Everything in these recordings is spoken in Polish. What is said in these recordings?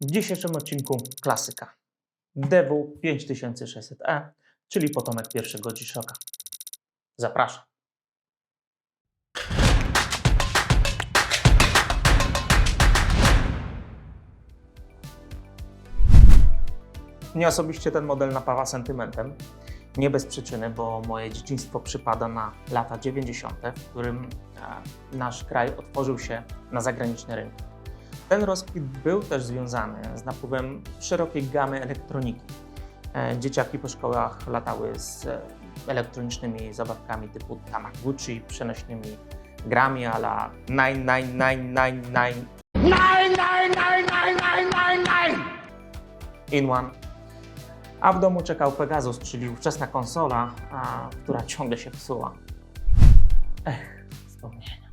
W dzisiejszym odcinku klasyka. DW 5600E, czyli potomek pierwszego G-Shocka. Zapraszam. Mnie osobiście ten model napawa sentymentem. Nie bez przyczyny, bo moje dzieciństwo przypada na lata 90., w którym e, nasz kraj otworzył się na zagraniczne rynki. Ten rozkwit był też związany z napływem szerokiej gamy elektroniki. E, Dzieciaki po szkołach latały z elektronicznymi zabawkami typu Tamaguchi, przenośnymi grami a la 99999 in one. A w domu czekał Pegasus, czyli ówczesna konsola, a, która ciągle się psuła. Ech, wspomnienia.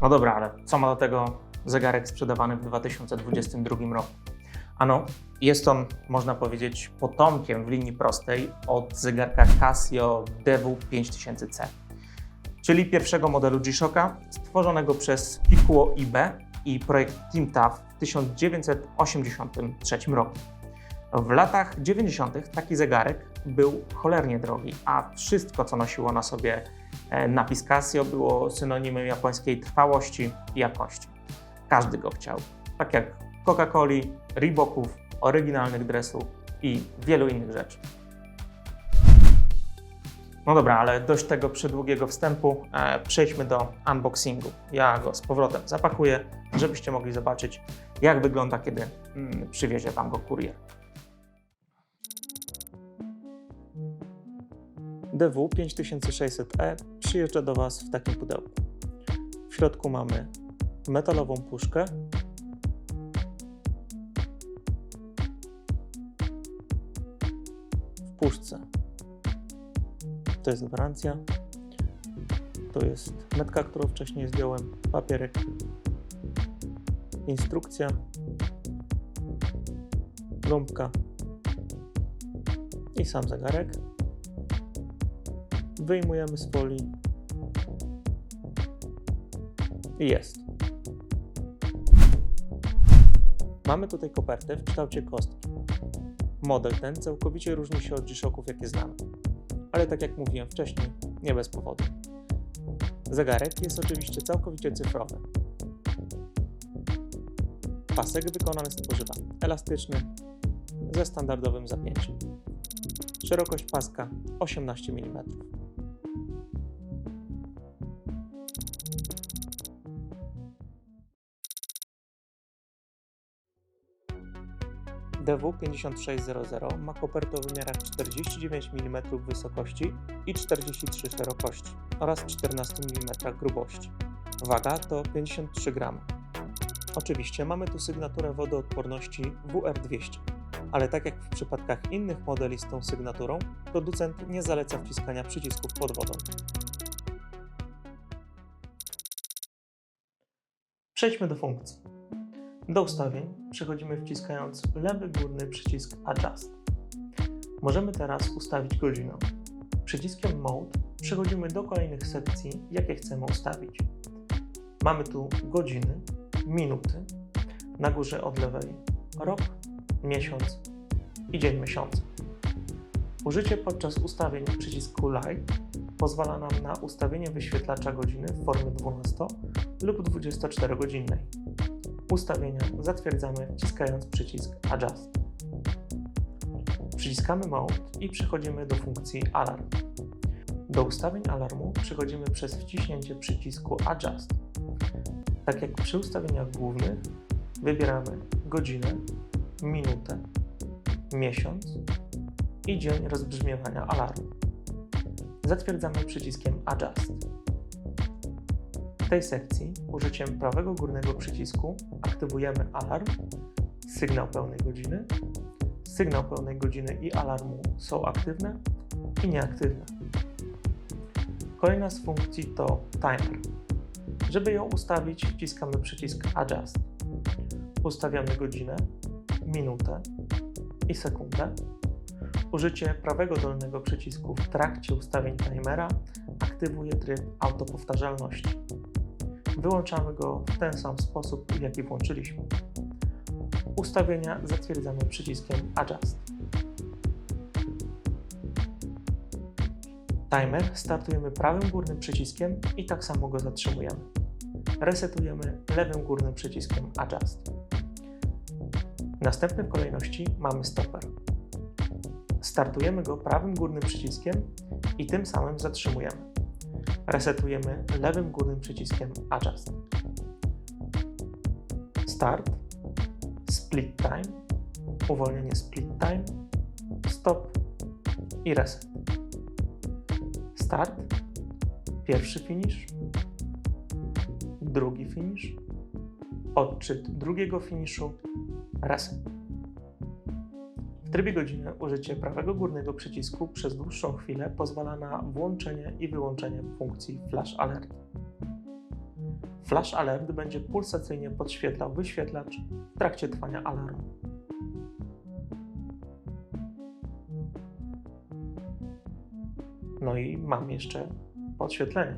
No dobra, ale co ma do tego zegarek sprzedawany w 2022 roku? Ano, jest on, można powiedzieć, potomkiem w linii prostej od zegarka Casio DW5000C, czyli pierwszego modelu G-Shocka stworzonego przez Pikuo IB i projekt TeamTAF w 1983 roku. W latach 90. taki zegarek był cholernie drogi, a wszystko, co nosiło na sobie e, napis Casio, było synonimem japońskiej trwałości i jakości. Każdy go chciał, tak jak Coca-Coli, Reeboków, oryginalnych dresów i wielu innych rzeczy. No dobra, ale dość tego przydługiego wstępu. E, przejdźmy do unboxingu. Ja go z powrotem zapakuję, żebyście mogli zobaczyć, jak wygląda, kiedy mm, przywiezie Wam go kurier. DW 5600E przyjeżdża do Was w takim pudełku. W środku mamy metalową puszkę, w puszce. To jest gwarancja, to jest metka, którą wcześniej zdjąłem, papierek, instrukcja, gąbka i sam zegarek. Wyjmujemy z folii. I jest. Mamy tutaj kopertę w kształcie kostki. Model ten całkowicie różni się od G-Shocków, jakie znamy. Ale tak jak mówiłem wcześniej, nie bez powodu. Zegarek jest oczywiście całkowicie cyfrowy. Pasek wykonany z tworzywa elastyczny ze standardowym zapięciem. Szerokość paska 18 mm. DW5600 ma kopertę o wymiarach 49 mm wysokości i 43 szerokości oraz 14 mm grubości. Waga to 53 g. Oczywiście mamy tu sygnaturę wodoodporności WR200, ale tak jak w przypadkach innych modeli z tą sygnaturą, producent nie zaleca wciskania przycisków pod wodą. Przejdźmy do funkcji. Do ustawień przechodzimy wciskając lewy górny przycisk Adjust. Możemy teraz ustawić godzinę. Przyciskiem Mode przechodzimy do kolejnych sekcji, jakie chcemy ustawić. Mamy tu godziny, minuty, na górze od lewej rok, miesiąc i dzień miesiąca. Użycie podczas ustawień przycisku Light pozwala nam na ustawienie wyświetlacza godziny w formie 12 lub 24 godzinnej. Ustawienia zatwierdzamy wciskając przycisk Adjust. Przyciskamy Mode i przechodzimy do funkcji Alarm. Do ustawień alarmu przechodzimy przez wciśnięcie przycisku Adjust. Tak jak przy ustawieniach głównych, wybieramy godzinę, minutę, miesiąc i dzień rozbrzmiewania alarmu. Zatwierdzamy przyciskiem Adjust. W tej sekcji użyciem prawego górnego przycisku aktywujemy alarm, sygnał pełnej godziny. Sygnał pełnej godziny i alarmu są aktywne i nieaktywne. Kolejna z funkcji to timer. Żeby ją ustawić, wciskamy przycisk Adjust. Ustawiamy godzinę, minutę i sekundę. Użycie prawego dolnego przycisku w trakcie ustawień timera aktywuje tryb autopowtarzalności. Wyłączamy go w ten sam sposób, w jaki włączyliśmy. Ustawienia zatwierdzamy przyciskiem Adjust. Timer startujemy prawym górnym przyciskiem i tak samo go zatrzymujemy. Resetujemy lewym górnym przyciskiem Adjust. Następny w kolejności mamy stopper. Startujemy go prawym górnym przyciskiem i tym samym zatrzymujemy. Resetujemy lewym górnym przyciskiem Adjust. Start, Split Time, uwolnienie Split Time, Stop. I Reset. Start, pierwszy finish, drugi finish, odczyt drugiego finiszu, reset. W trybie godziny użycie prawego górnego przycisku przez dłuższą chwilę pozwala na włączenie i wyłączenie funkcji Flash Alert. Flash Alert będzie pulsacyjnie podświetlał wyświetlacz w trakcie trwania alarmu. No i mam jeszcze podświetlenie.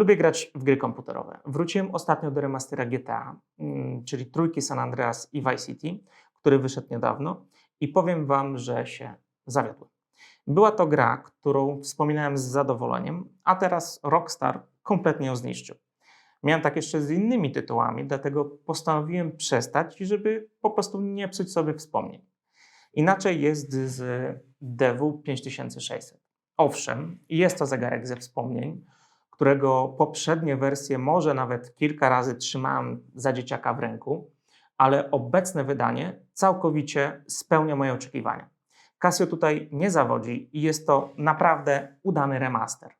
Lubię grać w gry komputerowe. Wróciłem ostatnio do remastera GTA, mm, czyli trójki San Andreas i Vice City, który wyszedł niedawno i powiem Wam, że się zawiodłem. Była to gra, którą wspominałem z zadowoleniem, a teraz Rockstar kompletnie ją zniszczył. Miałem tak jeszcze z innymi tytułami, dlatego postanowiłem przestać, żeby po prostu nie psuć sobie wspomnień. Inaczej jest z Devu 5600. Owszem, jest to zegarek ze wspomnień, którego poprzednie wersje może nawet kilka razy trzymałem za dzieciaka w ręku, ale obecne wydanie całkowicie spełnia moje oczekiwania. Casio tutaj nie zawodzi i jest to naprawdę udany remaster.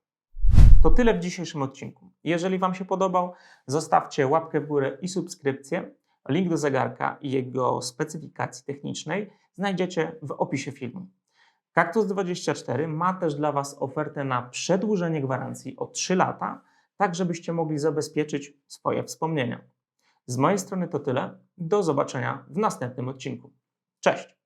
To tyle w dzisiejszym odcinku. Jeżeli Wam się podobał, zostawcie łapkę w górę i subskrypcję. Link do zegarka i jego specyfikacji technicznej znajdziecie w opisie filmu. Kaktus24 ma też dla Was ofertę na przedłużenie gwarancji o 3 lata, tak żebyście mogli zabezpieczyć swoje wspomnienia. Z mojej strony to tyle. Do zobaczenia w następnym odcinku. Cześć!